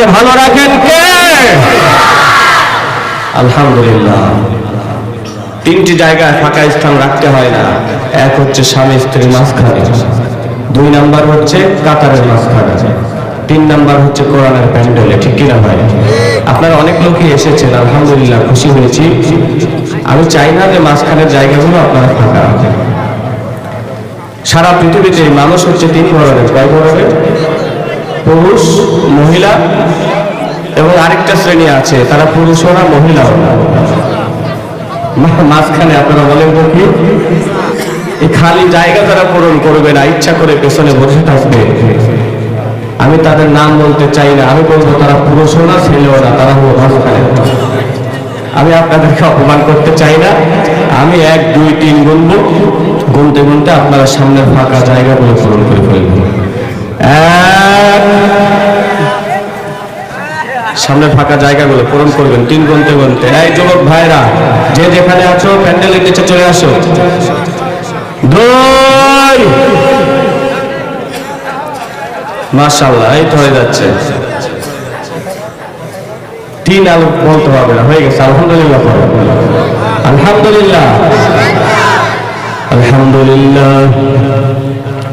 আমাদেরকে ভালো রাখেন কে? আলহামদুলিল্লাহ। তিনটি জায়গায় ফাঁকা স্থান রাখতে হয় না। এক হচ্ছে স্বামী স্ত্রীর মাঝখানে। দুই নাম্বার হচ্ছে কাতারের মাঝখানে। তিন নাম্বার হচ্ছে কোরআনের প্যান্ডেলে, ঠিক কিনা ভাই? আপনারা অনেক লোকই এসেছেন, আলহামদুলিল্লাহ, খুশি হয়েছি। আমি চাই না যে মাঝখানের জায়গাগুলো আপনারা ফাঁকা রাখেন। সারা পৃথিবীতে মানুষ হচ্ছে তিন ধরনের। কয় ধরনের? পুরুষ, মহিলা এবং আরেকটা শ্রেণি আছে, তারা পুরুষও না মহিলাও না মাঝখানে আপনারা বলেন তো কি? এই খালি জায়গা তারা পূরণ করবে না, ইচ্ছা করে পেছনে বসে থাকবে। আমি তাদের নাম বলতে চাই না, আমি বলব তারা পুরুষও না ছেলেও না তারা হলো মাঝখানে। আমি আপনাদেরকে অপমান করতে চাই না, আমি এক, দুই, তিন গুনবো, গুনতে গুনতে আপনারা সামনের ফাঁকা জায়গাগুলো পূরণ করে ফেলবেন এক। সামনের ফাঁকা জায়গাগুলো পূরণ করবেন, তিন গুনতে গুনতে। এই যুবক ভাইরা, যে যেখানে আছো, প্যান্ডেলের নিচে চলে আসো। দুই মাশাল্লাহ এই তো হয়ে যাচ্ছে। তিন আলো বলতে হবে না, হয়ে গেছে, আলহামদুলিল্লাহ। আলহামদুলিল্লাহ। আলহামদুলিল্লাহ।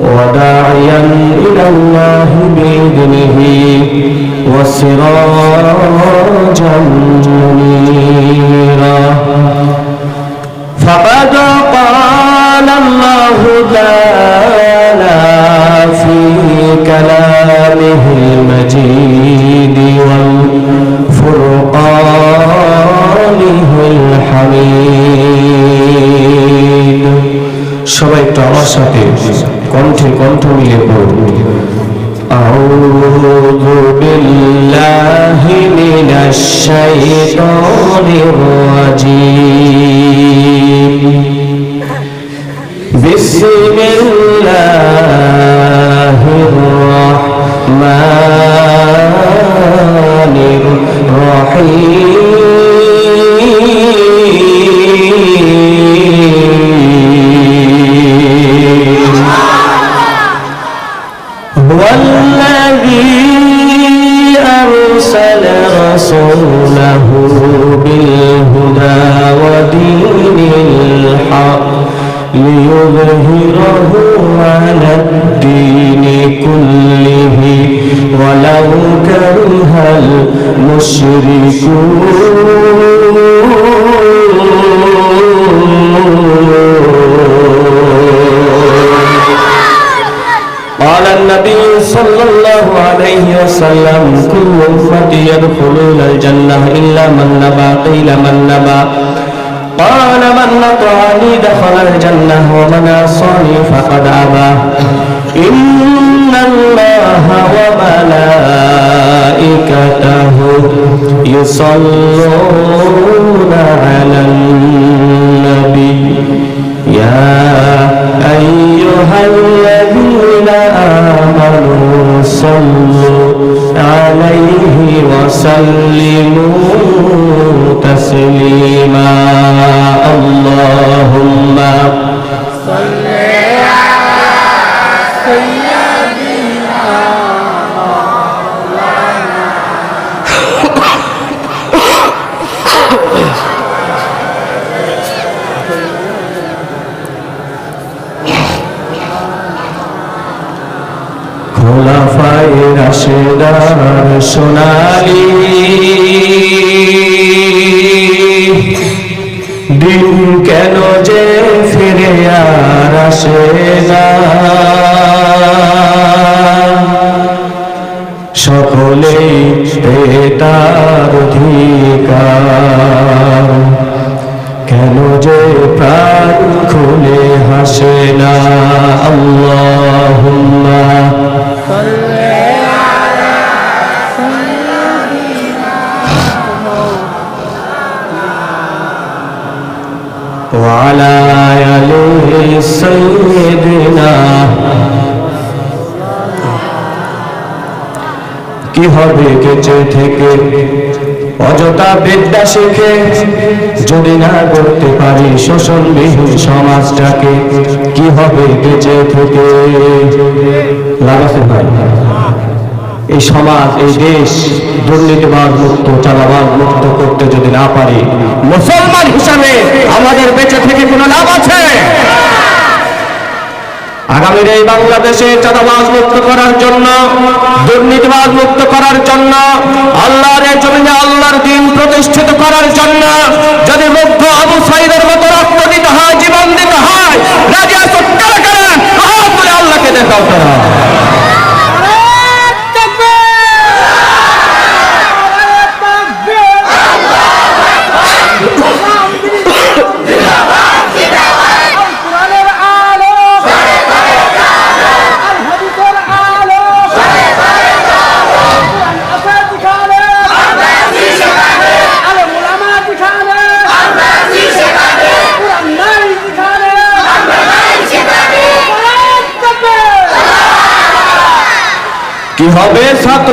وداعيا إلى الله بإذنه وسراجا منيرا فقد قال الله تعالى في كلامه المجيد والفرقانه الحميد সবাই একটু আমার সাথে কণ্ঠে কণ্ঠ মিলে পড়ুন أعوذ بالله من الشيطان الرجيم بسم الله الرحمن الرحيم هو الذي أرسل رسوله بالهدى ودين الحق ليظهره على الدين كله. ولو كره المشركون وسلم كل أمتي يدخلون الجنة إلا من نبى قيل من نبى. قال من أطعني دخل الجنة ومن عصاني فقد أبى. إن الله وملائكته يصلون على النبي. يا أيها الذين آمنوا صلوا عليه وسلموا تسليما اللهم وعلى آل سيدنا কি হবে কেচে থেকে অযথা বিদ্যা শিখে যদি না করতে পারি শোষণ বিহীন সমাজটাকে কি হবে বেঁচে থেকে লাগাতে ভাই এই সমাজ, এই দেশ দুর্নীতিবাদ মুক্ত চালাবাদ মুক্ত করতে যদি না পারি, মুসলমান হিসাবে আমাদের বেঁচে থেকে কোনো লাভ আছে? আগামীর এই বাংলাদেশে চাঁদাবাজ মুক্ত করার জন্য, দুর্নীতিবাজ মুক্ত করার জন্য, আল্লাহর জমিনে আল্লাহর দিন প্রতিষ্ঠিত করার জন্য, যদি মুগ্ধ আবু সাইদের মতো রক্ত দিতে হয়, জীবন দিতে হয় রাজি আছো কারা কারা হাত তুলে আল্লাহকে দেখাও তারা।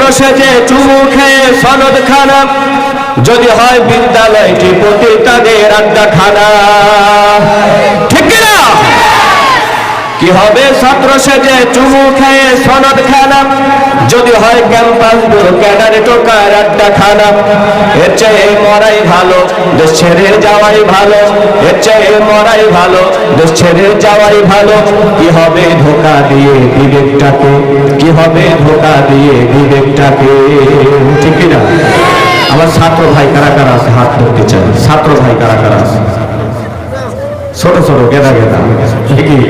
ছাত্র সেজে চুমু খেয়ে সনদ খানা, যদি হয় বিদ্যালয়টি প্রতি তাদের আড্ডা খানা ঠিক কি হবে ছাত্র সেজে চুমু খেয়ে সনদ খানা, যদি হয় ক্যাম্পাস ক্যাডারে টোকার আড্ডা এর চেয়ে মরাই ভালো, দেশ ছেড়ে যাওয়াই ভালো। এর চেয়ে মরাই ভালো, দেশ ছেড়ে যাওয়াই ভালো। কি হবে ধোকা দিয়ে বিবেকটাকে? কি হবে ধোকা দিয়ে বিবেকটাকে? ঠিক না আমার ছাত্র ভাই কারা কারা আছে? হাত ধরতে চাই। ছাত্র ভাই কারা কারা আছে? ছোট ছোট, গেদা গেদা। ঠিকই,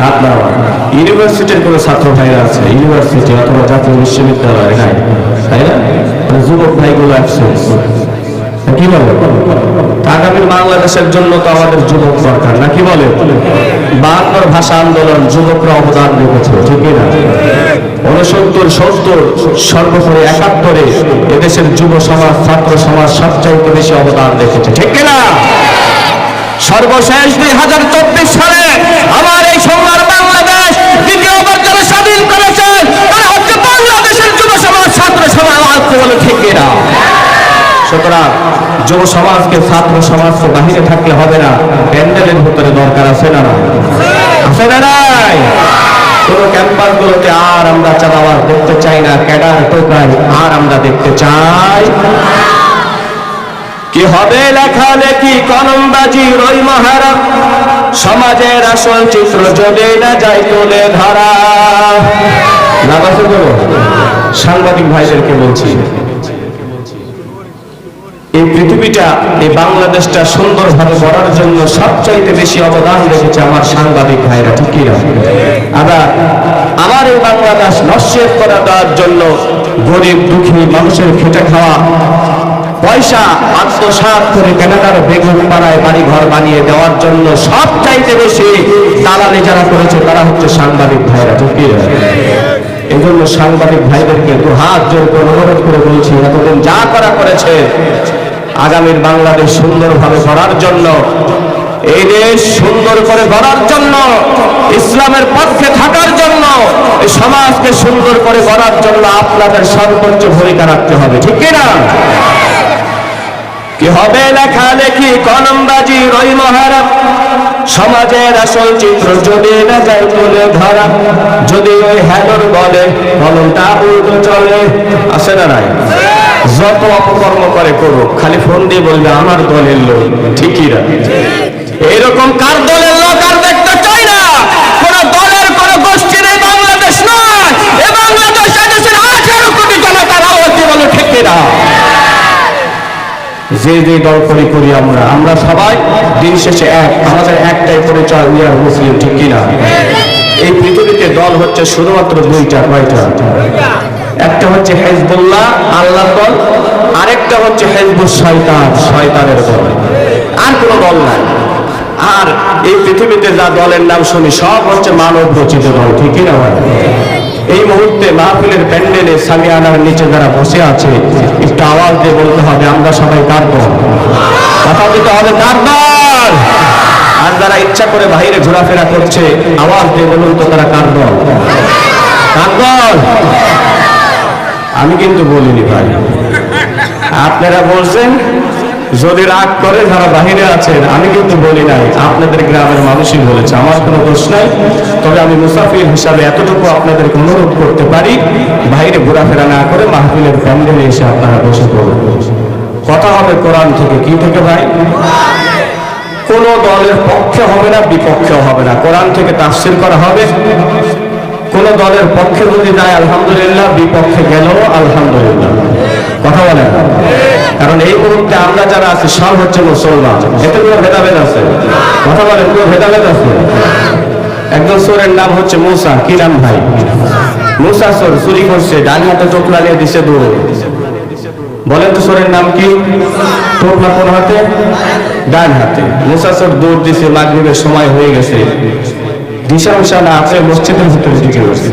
হাত দেওয়া ইউনিভার্সিটির কোনো ছাত্র ভাইরা আছে? ইউনিভার্সিটি অথবা জাতীয় বিশ্ববিদ্যালয় নাই, তাই না? মানে যুবক ভাইগুলো আসছে কি বলে? তা আগামীর বাংলাদেশের জন্য তো আমাদের যুবক দরকার, না কি বলে? বাহাত্তর ভাষা আন্দোলন যুবকরা অবদান রেখেছে ঠিকই না? উনসত্তর সত্তর, সর্বোপরি একাত্তরে এদেশের যুব সমাজ, ছাত্র সমাজ সবচাইতে বেশি অবদান রেখেছে, ঠিক না? সর্বশেষ দুই হাজার চব্বিশ সালে আমার এই সোমবার বাংলাদেশ দ্বিতীয়বার যারা স্বাধীন করেছেন তারা হচ্ছে বাংলাদেশের যুব সমাজ, ছাত্র সমাজ বলে ঠিক না? যুব সমাজকে ছাত্র সমাজকে বাহিরে থাকলে হবে না। প্যান্ডেলের ভিতরে দরকার আছে না? সমাজের আসল চিত্র যদি না যায় তুলে ধরা। সাংবাদিক ভাইদেরকে বলছি এই পৃথিবীটা, এই বাংলাদেশটা সুন্দরভাবে গড়ার জন্য সবচাইতে বেশি অবদান রেখেছে আমার সাংবাদিক ভাইরা ঠিকই না আবার আমার এই বাংলাদেশ নস্যের করে দেওয়ার জন্য গরিব, দুঃখী, মানুষের খেটে খাওয়া, পয়সা, আত্মসাত করে কেনাডার বেগুন পাড়ায় বাড়ি ঘর বানিয়ে দেওয়ার জন্য সব চাইতে বেশি দালালি যারা করেছে তারা হচ্ছে সাংবাদিক ভাইরা ঠিকই না এই জন্য সাংবাদিক ভাইদেরকে দু হাত জোর করে অনুরোধ করে বলছি, এতদিন যা করা করেছে আগামীর বাংলাদেশ সুন্দরভাবে গড়ার জন্য, এই দেশ সুন্দর করে গড়ার জন্য, ইসলামের পক্ষে থাকার জন্য, এই সমাজকে সুন্দর করে গড়ার জন্য আপনাদের সর্বোচ্চ ভূমিকা রাখতে হবে, ঠিক না কি হবে লেখালেখি, কলমবাজি, রই মহারা সমাজের আসল চিত্র যদি না যায় তুলে ধরা, যদি ওই হ্যালোর বলে, কলমটা উল্টো চলে, আসে না নাই? যত অপকর্ম করে করুক, খালি ফোন দিয়ে বলবে, আমার দলের লোক, ঠিকই না। এরকম কার দলের লোক আর দেখতে চাই না? কোন দলের, কোন গোষ্ঠীর বাংলাদেশ নয়। বাংলাদেশ এদেশের আঠারো কোটি বলো, ঠিকই না? যে যে দল করি করি আমরা আমরা সবাই দিন শেষে এক আমাদের একটাই পরিচয় উইয়ার মুসলিম ঠিক কিনা এই পৃথিবীতে দল হচ্ছে শুধুমাত্র দুইটা, কয়টা? একটা হচ্ছে হেজবুল্লাহ আল্লাহ দল, আরেকটা হচ্ছে হেজবুল শয়তান, শয়তানের দল। আর কোনো দল নাই। আর এই পৃথিবীতে যা দলের নাম শুনি, সব হচ্ছে মানব রচিত দল, ঠিকই না? এই মুহূর্তে মাহফিলের প্যান্ডেলে সামিয়ানার নিচে যারা বসে আছে, একটু আওয়াজ দিয়ে বলতে হবে, আমরা সবাই কার দল কথা দিতে হবে কার দল আর যারা ইচ্ছা করে বাইরে ঘোরাফেরা করছে, আওয়াজ দিয়ে বলুন তো তারা কার দল কার দল আমি কিন্তু বলিনি ভাই। আপনারা বলছেন, যদি রাগ করে যারা বাহিরে আছেন, আমি কিন্তু বলি নাই। আপনাদের গ্রামের মানুষই বলেছে, আমার কোনো দোষ নাই। তবে আমি মুসাফির হিসাবে এতটুকু আপনাদেরকে অনুরোধ করতে পারি বাইরে ঘোরাফেরা না করে মাহফিলের প্যান্ডেলে এসে আপনারা বসে পড়ুন। কথা হবে কোরআন থেকে, কি থেকে ভাই? কোন দলের পক্ষে হবে না বিপক্ষে হবে না। কোরআন থেকে তাফসির করা হবে। কোন দলের পক্ষে যদি যায়, আলহামদুলিল্লাহ, বিপক্ষে গেল, আলহামদুলিল্লাহ। কথা বলেন। কারণ এই মুহূর্তে আমরা যারা আছি, সব হচ্ছে মুসলমান। এতে কোনো ভেদাভেদ আছে? কথা বলেন, কোনো ভেদাভেদ আছে? একজন সোরের নাম হচ্ছে মুসা। কি নাম ভাই? মুসা সোর, চুরি করছে, ডান হাতে চোখলা নিয়ে দিছে দৌড় বলেন তো সোরের নাম কি? টোপলা কোন হাতে? ডান হাতে। মুসা সোর দৌড় দিছে, মাগরিবের সময় হয়ে গেছে। দিশা মিশা না আছে, মসজিদের ভিতরে ঢুকে গেছে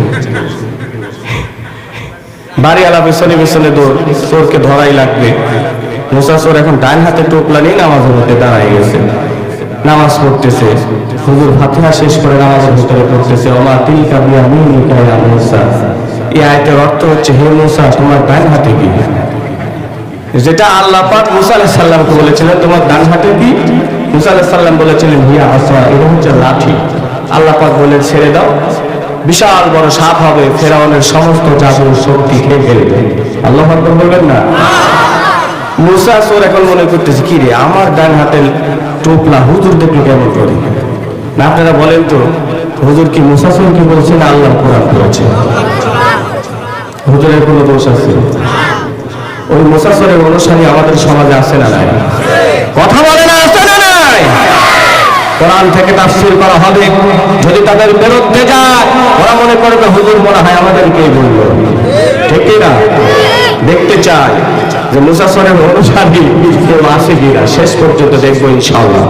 পেছনে পেছনে দৌড় ধরাই লাগবে। এখন ডান হাতে টোপলা নিয়ে নামাজ হতে দাঁড়াই গেছে। নামাজ পড়তেছে। হুজুর ফাতিহা শেষ করে ভিতরে পড়তেছে। ওমা তিলকা বিয়া ইয়া মুসা। এই আয়তের অর্থ হচ্ছে, হে মুসা, তোমার ডান হাতে কি? যেটা আল্লাহ পাক মুসা আলাইহিস সালামকে বলেছিলেন, তোমার ডান হাতে কি? মুসা আলাইহিস সালাম বলেছিলেন, হিয়া আসা এটা হচ্ছে লাঠি। আল্লাহ পাক বলে ছেড়ে দাও। বিশাল বড় সাপ হবে, ফেরাউনের সমস্ত জাদু শক্তি খেয়ে ফেলবে। আল্লাহ পাক বলবেন না? মুসা সোর এখন মনে করতেছে, কি রে, আমার ডান হাতে টোপলা, হুজুর দেখল কেমন করে? না, আপনারা বলেন তো, হুজুর কি মুসা সোর কি বলছে না আল্লাহ কোরআন বলেছে? হুজুরের কোনো দোষ আছে? ওই মুসাফরের অনুসারী আমাদের সমাজে আছে না নাই কথা বলে না আছে না নাই কোরআন থেকে তাফসীর করা হবে। যদি তাদের বিরুদ্ধে যায়, ওরা মনে করবে, হুজুর মনে হয় আমাদেরকেই বলল। ঠিক না? দেখতে চাই যে মুসাফরের অনুসারী কেউ আছে কিনা। শেষ পর্যন্ত দেখব ইনশাআল্লাহ।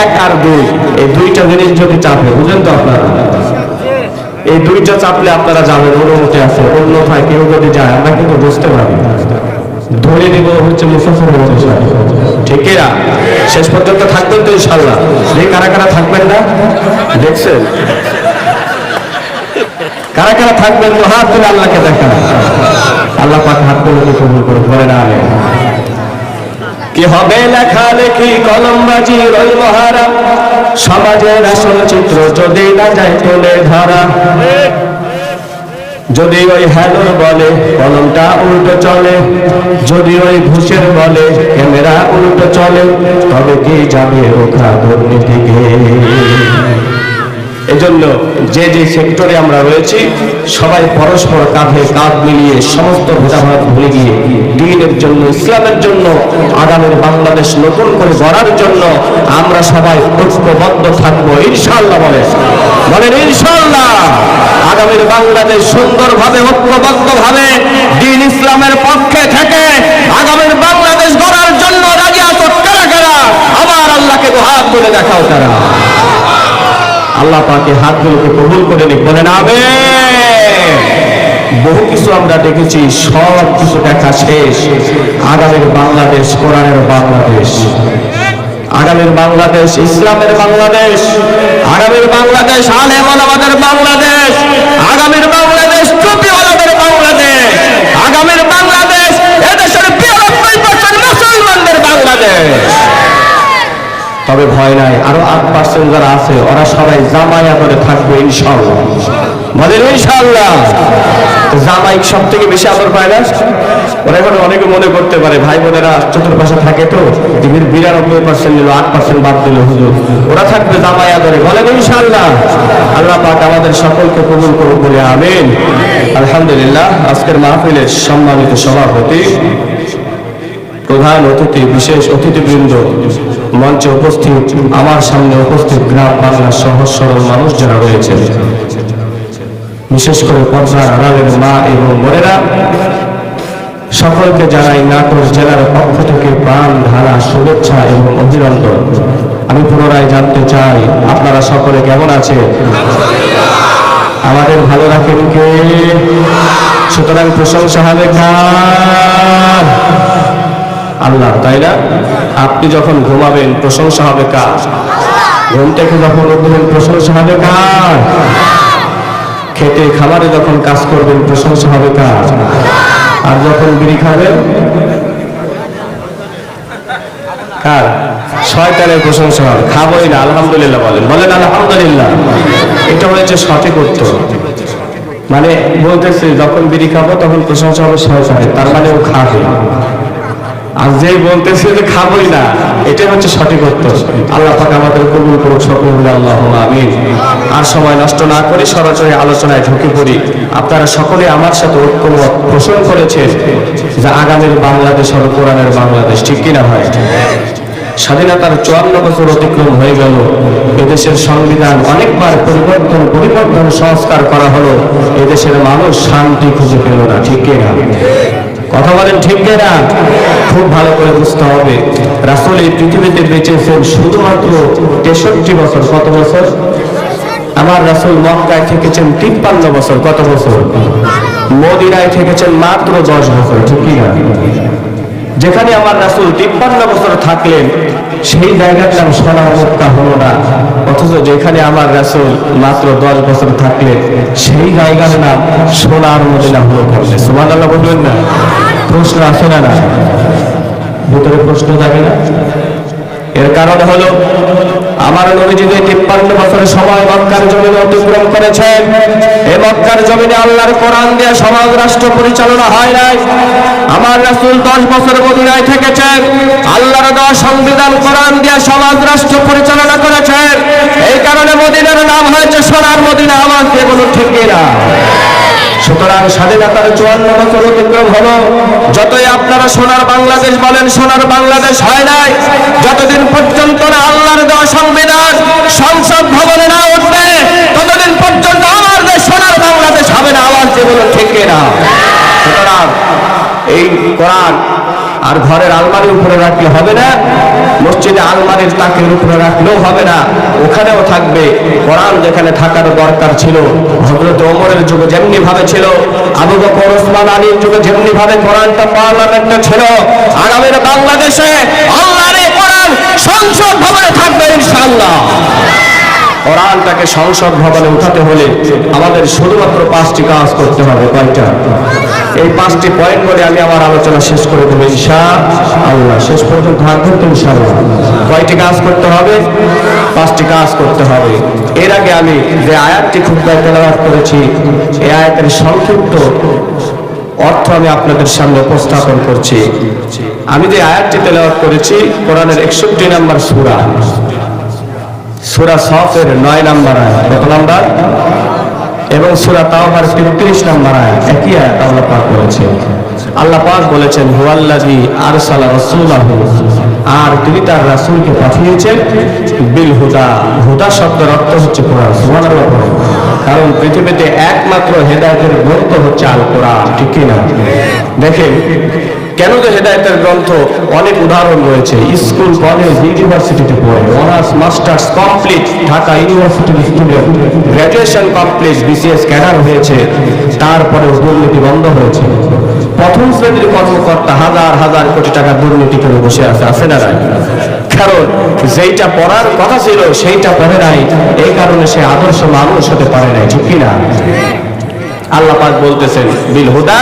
এক আর দুই, এই দুইটা জিনিস যদি চাপে, বুঝেন তো আপনারা? এই দুইটা চাপলে আপনারা যাবেন, অনুমতি আছে। অন্যথায় কেউ যদি যায়, আমরা কিন্তু বুঝতে পারি ধরে নিব হচ্ছে মুসাফির ঠিক না শেষ পর্যন্ত থাকবেন তো ইনশাল্লাহ যে কারা কারা থাকবেন না দেখছেন? কারা কারা থাকবেন? তো হাত তুলে আল্লাহকে দেখা আল্লাহ পাক হাত তুলে কবুল করে ধরে না কি হবে লেখা লেখি কলমবাজি রই মহারা? সমাজের আসল চিত্র যদি না যায় তুলে ধরা। যদি ওই হ্যালোর বলে, কলমটা উল্টো চলে। যদি ওই ঘুষের বলে, ক্যামেরা উল্টো চলে। তবে কি যাবে ওখা দুর্নীতিকে? এজন্য যে যে সেক্টরে আমরা রয়েছি, সবাই পরস্পর কাঁধে কাঁধ মিলিয়ে সমস্ত ভেদাভাব ভুলে গিয়ে দিনের জন্য, ইসলামের জন্য, আগামীর বাংলাদেশ নতুন করে গড়ার জন্য আমরা সবাই ঐক্যবদ্ধ থাকব ইনশাল্লাহ বলে বলেন ইনশাল্লাহ আগামীর বাংলাদেশ সুন্দরভাবে ঐক্যবদ্ধ ভাবে দিন ইসলামের পক্ষে থেকে আগামীর বাংলাদেশ গড়ার জন্য রাজি আছো কারা কারা? আবার আল্লাহকে হাত তুলে দেখাও তারা আল্লাহ পাকে হাতগুলোকে কবুল করে নিক, বলেন আবে বহু কিছু আমরা দেখেছি, সব কিছু দেখা শেষ। আগামীর বাংলাদেশ, কোরআনের বাংলাদেশ। আগামীর বাংলাদেশ, ইসলামের বাংলাদেশ। আগামীর বাংলাদেশ আলেম আমাদের বাংলাদেশ। আগামীর বাংলাদেশ, টুপিওয়ালাদের বাংলাদেশ। আগামীর বাংলাদেশ, এদেশের বিরানব্বই পার্সেন্ট মুসলমানদের বাংলাদেশ। তবে ভয় নাই। আরও আট পার্সেন্ট যারা আছে, ওরা সবাই জামাইয়া করে থাকবে ইনশাল্লাহ বলেন ইনশাল্লাহ জামাই সব থেকে বেশি আদর পায় না? ওরা এখন অনেকে মনে করতে পারে, ভাই বোনেরা চতুর্পাশে থাকে তো টিভির বিরানব্বই পার্সেন্ট নিল, আট পার্সেন্ট বাদ দিল হুজুর। ওরা থাকবে জামাই আদরে বলেন ইনশাল্লাহ আল্লাহ পাক আমাদের সকলকে কবুল করুন বলে, আমিন। আলহামদুলিল্লাহ, আজকের মাহফিলের সম্মানিত সভাপতি প্রধান অতিথি, বিশেষ অতিথিবৃন্দ, মঞ্চে উপস্থিত, আমার সামনে উপস্থিত গ্রাম বাংলার সহজ সরল মানুষ যারা রয়েছে বিশেষ করে পর্দার আড়ালের মা এবং বোনেরা, সকলকে জানাই নাটোর জেলার পক্ষ থেকে প্রাণ, ধারা, শুভেচ্ছা এবং অভিনন্দন। আমি পুনরায় জানতে চাই, আপনারা সকলে কেমন আছে আমাদের ভালো রাখেন কে? সুতরাং প্রশংসা হবে কার? আল্লাহ, তাই না? আপনি যখন ঘুমাবেন, প্রশংসা হবে কার? ঘুম থেকে যখন উঠবেন, প্রশংসা হবে কার? খেতে খাবারে যখন কাজ করবেন, প্রশংসা হবে কার? আর যখন বিড়ি খাবেন, কার? শয়তানের প্রশংসা হবে। খাবোই না, আলহামদুলিল্লাহ বলেন। বলেন, আলহামদুলিল্লাহ। এটা হয়েছে সঠিক উত্তর। মানে বলতেছে, যখন বিড়ি খাব, তখন প্রশংসা হবে শয়তানের তার মানে ও খাবে। আর যে বলতেছে যে খাবোই না, এটাই হচ্ছে সঠিক উত্তর। আল্লাহ পাক আমাদের কবুল করুক, সকল আল্লাহ আমিন। আর সময় নষ্ট না করে সরাসরি আলোচনায় ঢুকে পড়ি। আপনারা সকলে আমার সাথে ঐক্যমত পোষণ করেছেন যে আগামীর বাংলাদেশ হলো কোরআনের বাংলাদেশ, ঠিক কিনা ভাই? স্বাধীনতার চুয়ান্ন বছর অতিক্রম হয়ে গেল। এদেশের সংবিধান অনেকবার পরিবর্তন পরিবর্তন সংস্কার করা হলো। এদেশের মানুষ শান্তি খুঁজে পেল না, ঠিক কিনা? কথা বলেন ঠিক না খুব ভালো করে বুঝতে হবে। রাসুল এই পৃথিবীতে বেঁচেছেন শুধুমাত্র তেষট্টি বছর। কত বছর? আমার রাসুল মক্কায় থেকেছেন তিপ্পান্ন বছর। কত বছর? মদিনায় থেকেছেন মাত্র দশ বছর। ঠিক না যেখানে আমার রাসুল তিপ্পান্ন বছর থাকলেন সেই জায়গার নাম হলো না। অথচ যেখানে আমার রাসুল মাত্র দশ বছর থাকলে সেই জায়গার নাম সোনার মদিনা হলো করলে সোমান আল্লাহ বলবেন না? প্রশ্ন আসে না না? ভিতরে প্রশ্ন থাকে না? এর কারণ হলো আমার নবীজি যে তিপ্পান্ন বছরের সময় মক্কার জমিনে অতিক্রম করেছেন। এই মক্কার জমিনে আল্লাহর কোরআন দিয়ে সমাজ রাষ্ট্র পরিচালনা হয় নাই। আমার রাসূল দশ বছর মদিনায় থেকেছেন। আল্লাহর দেওয়া সংবিধান কোরআন দিয়ে সমাজ রাষ্ট্র পরিচালনা করেছেন। এই কারণে মদিনার নাম হয়েছে সোনার মদিনা। আমার দিয়ে কোনো ঠিক না সুতরাং স্বাধীনতার চুয়ান্ন বছর অতিক্রম হলো। যতই আপনারা সোনার বাংলাদেশ বলেন, সোনার বাংলাদেশ হয় নাই। যতদিন পর্যন্ত না আল্লাহর দেওয়া সংবিধান সংসদ ভবনে না উঠবে, ততদিন পর্যন্ত আমার দেশ সোনার বাংলাদেশ হবে না। আমার যেগুলো ঠিক না সুতরাং এই কোরআন আর ঘরের আলমারির উপরে রাখলে হবে না। মসজিদে আলমারির তাকের উপরে রাখলেও হবে না। ওখানেও থাকবে। কোরআন যেখানে থাকার দরকার ছিল হজরত ওমরের যুগে যেমনি ভাবে ছিল, আবু বকর, ওসমান আলীর যুগে যেমনি ভাবে কোরআনটা পার্লামেন্টে ছিল, আগামীর বাংলাদেশে আল্লাহর কোরআন সংসদ ভবনে থাকবে ইনশাআল্লাহ। কোরআনটাকে সংসদ ভবনে উঠাতে হলে আমাদের শুধুমাত্র পাঁচটি কাজ করতে হবে, কয়টা? এই পাঁচটি পয়েন্ট বলে আমি আমার আলোচনা শেষ করে দেবো ইনশা আল্লাহ শেষ পর্যন্ত কয়টি কাজ করতে হবে? পাঁচটি কাজ করতে হবে। এর আগে আমি যে আয়াতটি খুব তেলাবাদ করেছি, এই আয়াতের সংক্ষিপ্ত অর্থ আমি আপনাদের সামনে উপস্থাপন করছি। আমি যে আয়াতটি তেলাওয়াত করেছি, কোরআনের একষট্টি নাম্বার সুরা। সুরা সফের নয় নাম্বার আয়াত। কত নাম্বার? এবং সুরা তাওবার তেত্রিশ নাম্বার আয়াত, একই আয়াত আল্লাহ পাক বলেছে আল্লাহ পাক বলেছেন, হুয়াল্লাযী আরসালা রাসূলাহু আর তিনি তার রাসূলকে পাঠিয়েছেন, বিল হুদা হুদা শব্দের অর্থ হচ্ছে কোরআন। কারণ পৃথিবীতে একমাত্র হেদায়েতের গ্রন্থ হচ্ছে আল কোরআন ঠিক কি না দেখেন কেন যে হেদায়তের গ্রন্থ অনেক উদাহরণ রয়েছে? স্কুল কলেজ ইউনিভার্সিটিতে পড়ে। অনার্স মাস্টার্স কমপ্লিট ঢাকা ইউনিভার্সিটির student graduation complete BCS cadre হয়েছে। তারপরে দুর্নীতি বন্ধ হয়েছে। প্রথম শ্রেণির কর্মকর্তা হাজার হাজার কোটি টাকা দুর্নীতি করে বসে আছে আছে না কারণ যেইটা পড়ার কথা ছিল, সেইটা পড়ে নাই। এই কারণে সে আদর্শ মানুষ হতে পারে নাই, ঠিক কিনা আল্লাহ পাক বলতেছেন, বিল হুদা,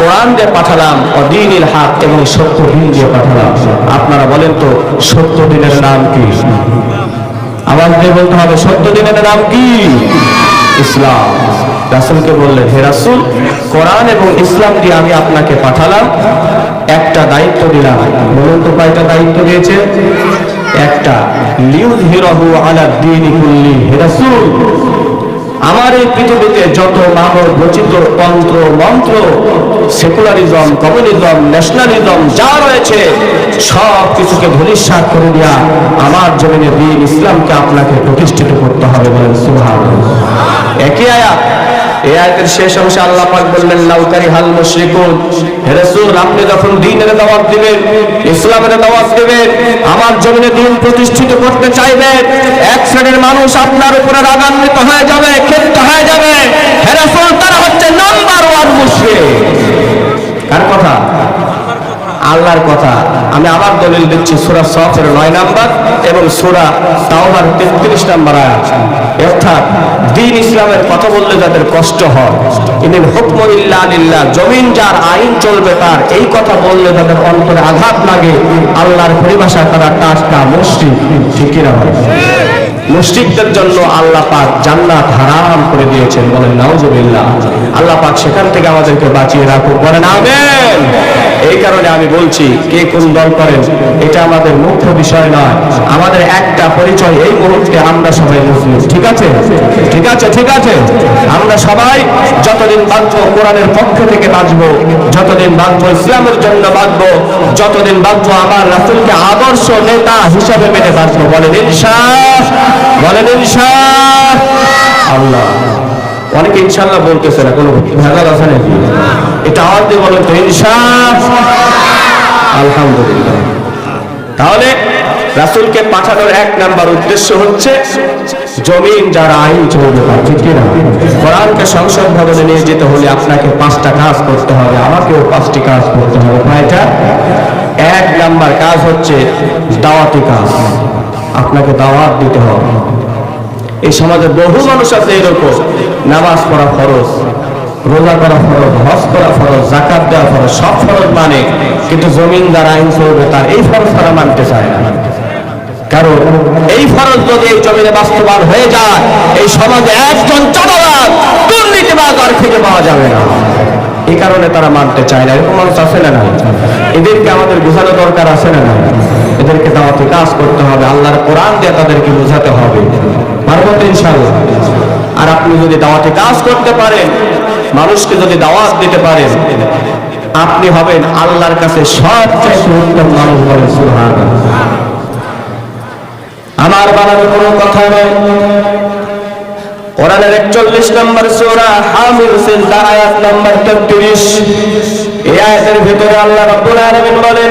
কোরআন দিয়ে পাঠালাম, অদিনিল হাক এবং সত্য দিন দিয়ে পাঠালাম। আপনারা বলেন তো, সত্য দিনের নাম কি? আওয়াজ দিয়ে বলতে হবে, সত্য দিনের নাম কি? ইসলাম। রাসুলকে বললেন, হে রাসুল, কোরআন এবং ইসলাম দিয়ে আমি আপনাকে পাঠালাম, একটা দায়িত্ব দিলাম। বলুন তো কয়টা দায়িত্ব দিয়েছে? একটা লিউজ হিরহু আলা দিন হে রাসুল আমার এই পৃথিবীতে যত মানব রচিত তন্ত্র, মন্ত্র সেকুলারিজম কমিউনিজম ন্যাশনালিজম যা রয়েছে, সব কিছুকে ধূলিসাৎ করে দেওয়া আমার জমিনে দিন ইসলামকে আপনাকে প্রতিষ্ঠিত করতে হবে বলেন সুহান একই আয়াত এই আয়াতের শেষ অংশে আল্লাহ পাক বললেন লাউকারি হাল মুশরিকুন। হে রাসূল, আপনি যখন দ্বীনের দাওয়াত দিবেন, ইসলামের দাওয়াত দিবেন, আমার জমিনে দ্বীন প্রতিষ্ঠিত করতে চাইবেন এক শ্রেণির মানুষ আপনার উপরে রাগান্বিত হয়ে যাবে, ক্ষিপ্ত হয়ে যাবে। হে রাসূল, তারা হচ্ছে নাম্বার ওয়ান মুশরিক। কার কথা? আল্লাহর কথা। আমি আবার দলিল দিচ্ছি, সুরা সফের নয় নাম্বার এবং সুরা তাওবার তেত্রিশ নাম্বার আয়াত। অর্থাৎ দিন ইসলামের কথা বললে যাদের কষ্ট হয়, ইনিল হুকম জমিন যার আইন চলবে তার, এই কথা বললে যাদের অন্তরে আঘাত লাগে, আল্লাহর পরিভাষা তারা টাটকা মুশরিক, ঠিক না ভাই মুশরিকদের জন্য আল্লাহ পাক জান্নাত হারাম করে দিয়েছেন বলেন, নাউজুবিল্লাহ। আল্লাহ পাক সেখান থেকে আমাদেরকে বাঁচিয়ে রাখুক, বলেন, আমেন। এই কারণে আমি বলছি, কে কোন দল করেন, এটা আমাদের মুখ্য বিষয় নয়। আমাদের একটা পরিচয় এই মুহূর্তে আমরা সবাই মুসলিম। ঠিক আছে? ঠিক আছে ঠিক আছে? আমরা সবাই যতদিন বাঁচবো, কোরআনের পক্ষ থেকে বাঁচবো, যতদিন বাঁচবো, ইসলামের জন্য বাঁচবো, যতদিন বাঁচবো, আমার রাসুলকে আদর্শ নেতা হিসাবে মেনে বাঁচবো। বলেন ইনসাফ বলেন ইনসাফ আল্লাহ। অনেকে ইনশাল্লাহ বলতেছে না, কোনো ভেজাল আছে নাকি? এটা আওয়াজ দিয়ে তো আলহামদুলিল্লাহ। তাহলে রাসূলকে পাঠানোর এক নাম্বার উদ্দেশ্য হচ্ছে জমিন যারা আইন চলবে ঠিক না? কোরআনকে সংসদ ভবনে নিয়ে যেতে হলে আপনাকে পাঁচটা কাজ করতে হবে, আমাকেও পাঁচটি কাজ করতে হবে। কয়টা এক নাম্বার কাজ হচ্ছে দাওয়াতি কাজ। আপনাকে দাওয়াত দিতে হবে। এই সমাজে বহু মানুষ আছে এরকম, নামাজ পড়া ফরজ। রোজা করা ফরজ, হজ করা ফরজ জাকাত দেওয়া ফরজ, সব ফরজ মানে কিন্তু জমিনদার আইন চলবে, তার এই ফরজ তারা মানতে চায় না। কারণ এই ফরজ যদি এই জমিনে বাস্তবায়ন হয়ে যায়, এই সমাজে একজন চাঁদাবাদ দুর্নীতিবাদ আর খুঁজে পাওয়া যাবে না। এই কারণে তারা মানতে চায় না। এরকম মানুষ আছে না এদেরকে আমাদের বোঝানো দরকার আছে না না এদেরকে দাওয়াতে কাজ করতে হবে, আল্লাহর কোরআন দিয়ে তাদেরকে বোঝাতে হবে। পারব তো ইনশাআল্লাহ? আর আপনি যদি দাওয়াতে কাজ করতে পারেন, মানুষকে যদি দাওয়াত দিতে পারেন, আপনি হবেন আল্লাহর কাছে সবচেয়ে উত্তম মানুষ বলে আমার বানানোর কোনো কথা নেই। কোরআনের 41 নম্বর সূরা হামিদ সিজদা আয়াত নম্বর 33 এই আয়াতের ভিতরে আল্লাহ রাব্বুল আলামিন বলেন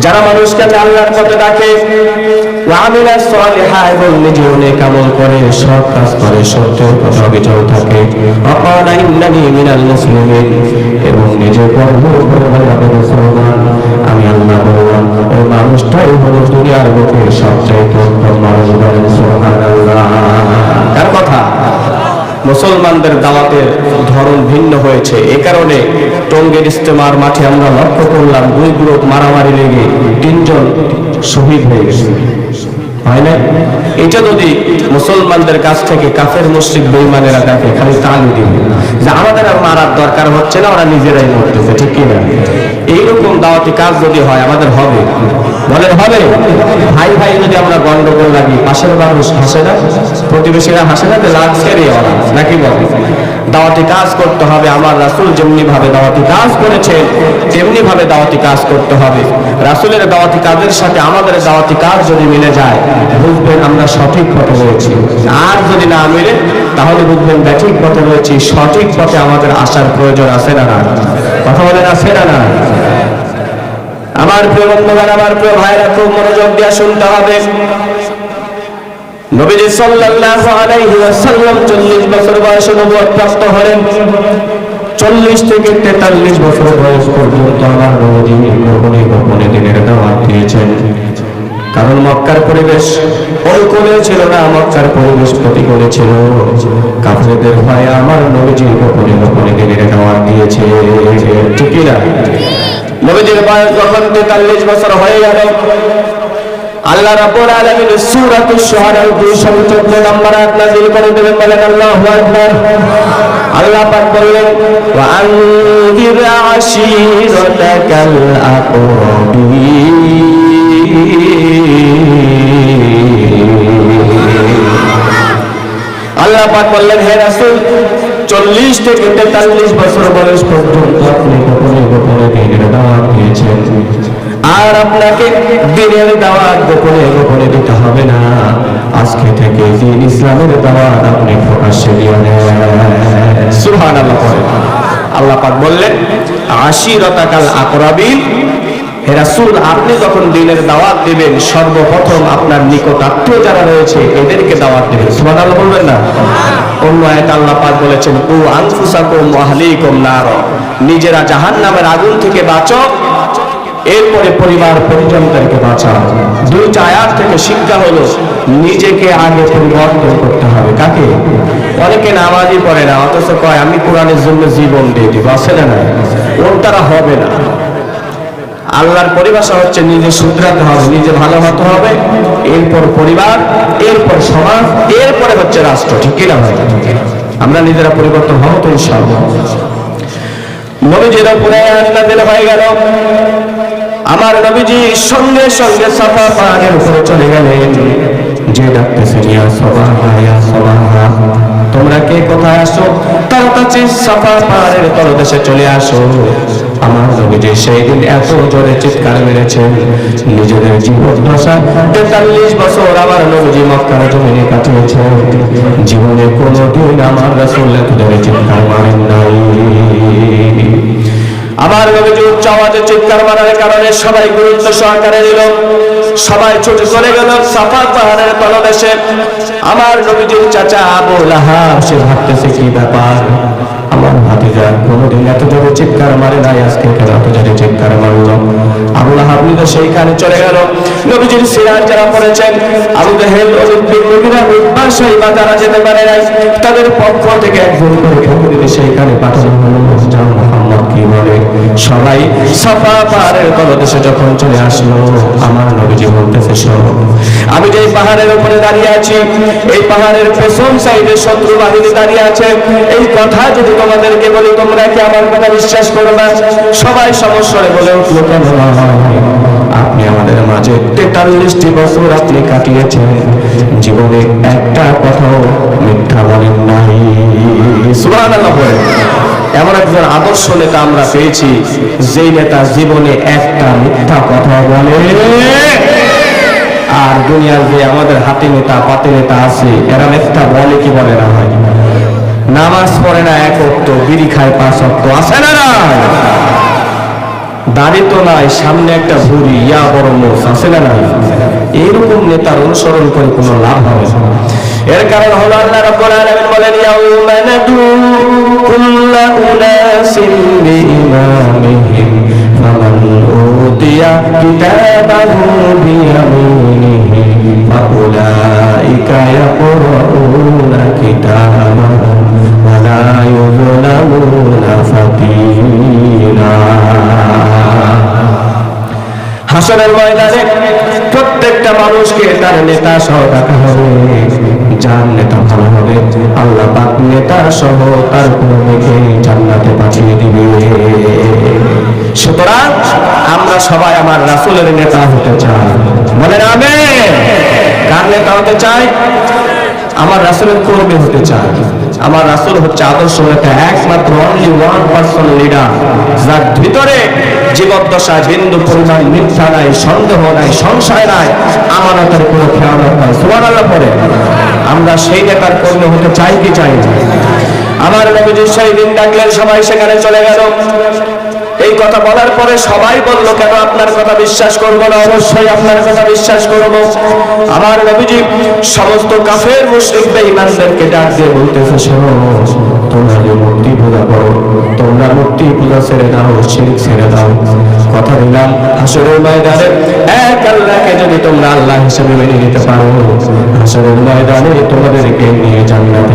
যারা মানুষকে আল্লাহর পথে ডাকে সালিহা এবং নিজে অনেক আমল করে কাজ করে, সত্যের কথা থাকে। ইন্নানি মিনাল মুসলিমিন, এবং নিজে কর্ম করে আমি মুসলমান, আমি আল্লাহ মানুষটাই হলো দুনিয়ার বুকে সবচাইতে মানুষ বলেন কথা? মুসলমানদের দাওয়াতের ধরন ভিন্ন হয়েছে। এ কারণে টঙ্গের ইস্তেমার মাঠে আমরা লক্ষ্য করলাম দুই গ্রুপ মারামারি লেগে তিনজন শহীদ হয়ে গেছে। হয় না এটা যদি মুসলমানদের কাছ থেকে কাফের মুসলিক বেইমানেরা দেখে, খালি তালি দিবে যে আমাদের আর মারার দরকার হচ্ছে না, ওরা নিজেরাই মরতেছে, ঠিক কিনা? এইরকম দাওয়াতি কাজ যদি হয়, আমাদের হবে। বলেন, হবে? ভাই ভাই, যদি আমরা গন্ডগোল লাগি, পাশের মানুষ হাসে না? প্রতিবেশীরা হাসে না লাভ ছেড়ে ওরা? নাকি বলে? দাওয়াতি কাজ করতে হবে। আমার রাসুল যেমনি ভাবে দাওয়াতি কাজ করেছে তেমনি ভাবে দাওয়াতি কাজ করতে হবে। রাসুলের দাওয়াতি কাজের সাথে আমাদের দাওয়াতি কাজ যদি মিলে যায়, বুঝবেন আমরা সঠিক পথে রয়েছি। আর যদি না মিলে, তাহলে বুঝবেন ব্যাঠিক পথে রয়েছি। সঠিক পথে আমাদের আসার প্রয়োজন আছে না না কথা বলেন, আছে না না আমার প্রিয় বন্ধুগণ, আমার প্রিয় ভাইরা, খুব মনোযোগ দিয়ে শুনতে হবে। নবীজি সাল্লাল্লাহু আলাইহি ওয়াসাল্লাম 40 বছর বয়সে নবুয়ত প্রাপ্ত হলেন। 40 থেকে 43 বছর বয়স পর্যন্ত আমার নবীজি দিনের দাওয়াত দিয়েছেন। কারণ মক্কার পরিবেশ অনুকূলে ছিল না, মক্কার পরিবেশ প্রতিকূলে ছিল। কাফেরদের ভয়ে আমার নবীজি গোপনে গোপনে দিনের দাওয়াত দিয়েছে। ঠিক না? নবীজির বয়স যখন তেতাল্লিশ বছর হয়ে গেল আল্লাহ রাব্বুল আলামিন সূরাতুশ শুআরা 214 নম্বর আয়াত নাযিল করে দেবেন বলেন, আল্লাহু আকবার। আল্লাহ পাক বললেন ওয়া আনজির আশীরাতাকাল আল্লাহ পাক বললেন, হে রাসূল, চল্লিশ থেকে তেতাল্লিশ বছর বয়স পর্যন্ত আপনি গোপনে গোপনে দিনের দাওয়াত দিয়েছেন আর আপনাকে দিনের দাওয়াত গোপনে গোপনে দিতে হবে না। আজকে থেকে দিন ইসলামের দাওয়াত আপনি প্রকাশ্যে দিয়ে সুহান আল্লাহ পাক বললেন, আশিরতাকাল আকরাবিন। হে রাসূল, আপনি যখন দিনের দাওয়াত দিবেন, সর্বপ্রথম আপনার নিকট আত্মীয় যারা রয়েছে, এদেরকে দাওয়াত দিবেন। সুবহানাল্লাহ বলবেন না? অন্য আয়াত আল্লাহ পাক বলেছেন ও আনফুসাকুম ওয়া আহলিকুম নার। নিজেরা জাহান্নামের আগুন থেকে বাঁচো এরপরে পরিবার পরিজনদেরকে বাঁচাও। দুইটা আয়াত থেকে শিক্ষা হলো, নিজেকে আগে পরিবর্তন করতে হবে। কাকে? অনেকে নামাজই পড়ে না, অথচ কয়, আমি কোরআনের জন্য জীবন দিয়ে দিব। আসলে না ওর দ্বারা হবে না। আল্লাহর পরিভাষা হচ্ছে নিজে শুধরাতে হবে, নিজে ভালো হতে হবে। এরপর পরিবার, এরপর সমাজ, এরপরে হচ্ছে রাষ্ট্র। ঠিক কিনা ভাই? আমরা নিজেরা পরিবর্তন হব তো ইনশাআল্লাহ। নবীজির উপরে আল্লাহ দিলে হয়ে গেল। আমার নবীজি সঙ্গে সঙ্গে সাফা পাহাড়ের উপরে চলে গেলেন। যে ডাকতেছে ইয়া সবাহা ইয়া সবাহা তোমরা কে কোথায় আসো? তার কাছে সাফা পাহাড়ের তলদেশে চলে আসো। আমার নবীজি সেই দিন এত জোরে চিৎকার মেরেছেন। নিজেদের জীবন দশা তেতাল্লিশ বছর আমার নবীজি মক্কার জমিনে কাটিয়েছেন। জীবনে কোনোদিন আমার রাসূল এত জোরে চিৎকার মারেন নাই। আমার নবীজি উচ্চ আওয়াজে চিৎকার মারার কারণে সবাই গুরুত্ব সহকারে দিল সবাই ছুটে চলে গেল সাফার পাহাড়ের তলদেশে আমার নবীজির চাচা আবু লাহাব সে ভাবতেছে কি ব্যাপার? আমার ভাতিজা, কোনোদিন এত জোরে চিৎকার মারে নাই, আজকে এত জোরে চিৎকার মারলো। আবু লাহাব নিজে সেইখানে চলে গেল। নবীজির সিরাজ যারা পড়েছেন, আবু জাহেল অলিম্পিক নবীরা উদ্বার সাহিবা যারা যেতে পারে নাই। তাদের পক্ষ থেকে একজন করে ফকির সেইখানে পাঠানো হলো জান মোহাম্মদ কি বলে? সবাই সাফা পাহাড়ের তলদেশে যখন চলে আসলো, আমার নবীজি বলতেছে, শোনো, আমি যে পাহাড়ের উপরে দাঁড়িয়ে আছি, এই পাহাড়ের পেছন সাইডে শত্রু বাহিনী দাঁড়িয়ে আছে। এই কথা যদি তোমাদেরকে বলি, তোমরা কি আমার কথা বিশ্বাস করো না? সবাই সমস্যায় বলে আপনি আমাদের মাঝে তেতাল্লিশটি বছর আপনি কাটিয়েছেন। জীবনে একটা কথাও মিথ্যা বলেন নাই। এমন একজন আদর্শ নেতা আমরা পেয়েছি, যেই নেতা জীবনে একটা মিথ্যা কথা বলে। আর দুনিয়ার যে আমাদের হাতে নেতা, পাতে নেতা আছে, এরা মিথ্যা বলে কি বলে না হয়? নামাজ পড়ে না এক অক্ত বিড়ি খায় পাঁচ অক্ত আছে না না দাড়ি তো নাই, সামনে একটা ভুড়ি, ইয়া বড় মোষ আছে না এইরকম নেতার অনুসরণ করে কোনো লাভ হবে না। এর কারণ হলো আল্লাহ রাব্বুল আলামিন বলেন, ইয়াউমা নাদু কুল্লা উনাসিন ফামান উতিয়া কিতাবাহু বিয়ামিনিহি ফাউলাইকা কিতাবাহুম লা ইউযলামুনা হাসনের ময়দানে প্রত্যেকটা মানুষকে তার নেতা সহ ডাকা হবে, যার নেতা ভালো হবে। আল্লাহ পাক নেতা সহ তার কর্মীকে জান্নাতে পাঠিয়ে দিবে। সুতরাং আমরা সবাই আমার রাসূলের নেতা হতে চাই। বলেন আমেন। কার নেতা হতে চাই? আমার রাসূলের কর্মী হতে চাই আমার রাসূল হচ্ছে আদর্শ নেতা একমাত্র অনলি ওয়ান পার্সন লিডার যার ভিতরে জীবদ্দশায় বিন্দু পরিমাণ মিথ্যা নাই, সন্দেহ নাই, সংশয় নাই, আমানতের কোনো খেয়ালত নাই। সুবহানাল্লাহ পরে আমরা সেই নেতার কর্মী হতে চাই কি চাই আমার নবীজি সেই দিন ডাকলেন, সবাই সেখানে চলে গেল। এই কথা বলার পরে সবাই বলল, কেন আপনার কথা বিশ্বাস করব না? অবশ্যই আপনার কথা বিশ্বাস করব। আমার নবীজি সমস্ত কাফের, মুশরিক, বেঈমানদেরকে ডাক দিয়ে বলতেছে, শোনো, তোমরা যে মূর্তি পূজা করো, তোমরা মূর্তি পূজা ছেড়ে দাও শিরক ছেড়ে দাও কথা দিলাম হাসরের ময়দানে। এক আল্লাহকে যদি তোমরা আল্লাহ হিসেবে মেনে নিতে পারো, হাসরের ময়দানে তোমাদেরকে নিয়ে জান্নাতে